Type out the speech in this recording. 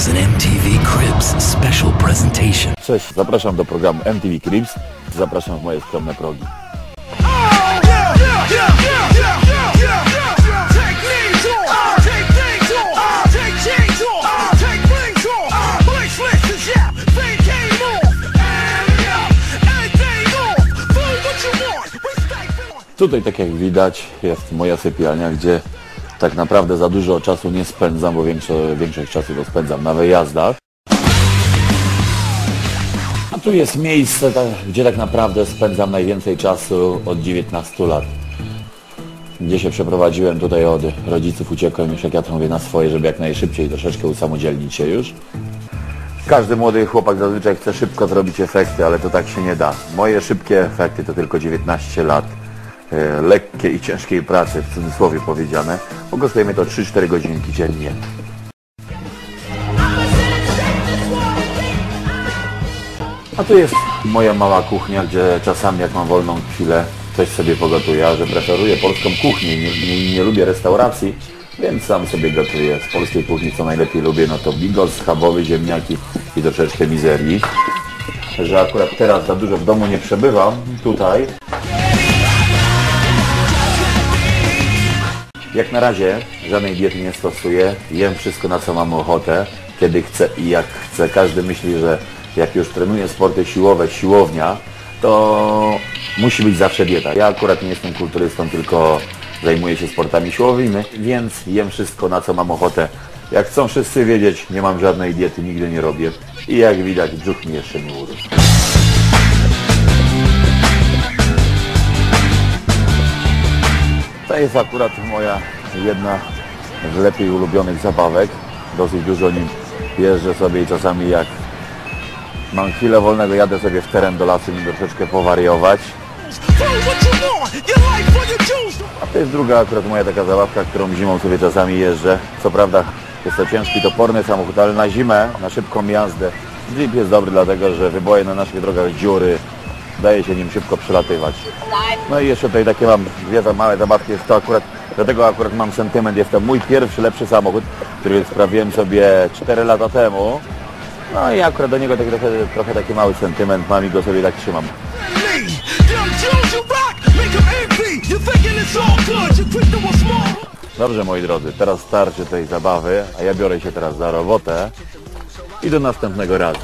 is an MTV Cribs special presentation. Cześć, zapraszam do programu MTV Cribs. Zapraszam w moje skromne progi. Tutaj, tak jak widać, jest moja sypialnia, gdzie tak naprawdę za dużo czasu nie spędzam, bo większo- większość czasu to spędzam na wyjazdach. A tu jest miejsce, tak, gdzie tak naprawdę spędzam najwięcej czasu od 19 lat. Gdzie się przeprowadziłem tutaj od rodziców, uciekłem już jak ja to mówię na swoje, żeby jak najszybciej troszeczkę usamodzielnić się już. Każdy młody chłopak zazwyczaj chce szybko zrobić efekty, ale to tak się nie da. Moje szybkie efekty to tylko 19 lat lekkiej i ciężkiej pracy, w cudzysłowie powiedziane, bo kosztuje mnie to 3-4 godzinki dziennie. A tu jest moja mała kuchnia, gdzie czasami jak mam wolną chwilę coś sobie pogotuję, a że preferuję polską kuchnię, nie, nie, nie lubię restauracji, więc sam sobie gotuję. Z polskiej kuchni co najlepiej lubię, no to bigos, schabowy, ziemniaki i troszeczkę mizerii. Że akurat teraz za dużo w domu nie przebywam, tutaj. Jak na razie żadnej diety nie stosuję, jem wszystko na co mam ochotę, kiedy chcę i jak chcę. Każdy myśli, że jak już trenuje sporty siłowe, siłownia, to musi być zawsze dieta. Ja akurat nie jestem kulturystą, tylko zajmuję się sportami siłowymi, więc jem wszystko na co mam ochotę. Jak chcą wszyscy wiedzieć, nie mam żadnej diety, nigdy nie robię. I jak widać, brzuch mi jeszcze nie urósł. Jest akurat moja jedna z lepiej ulubionych zabawek. Dosyć dużo nim jeżdżę sobie i czasami jak mam chwilę wolnego, jadę sobie w teren do lasu nim troszeczkę powariować. A to jest druga akurat moja taka zabawka, którą zimą sobie czasami jeżdżę. Co prawda jest to ciężki, toporny samochód, ale na zimę, na szybką jazdę Jeep jest dobry dlatego, że wyboje na naszych drogach dziury, daje się nim szybko przelatywać. No i jeszcze tutaj takie mam dwie za małe zabawki, jest to akurat, dlatego akurat mam sentyment, jest to mój pierwszy lepszy samochód, który sprawiłem sobie 4 lata temu. No i akurat do niego taki trochę, trochę taki mały sentyment mam i go sobie tak trzymam. Dobrze moi drodzy, teraz starczy tej zabawy, a ja biorę się teraz za robotę i do następnego razu.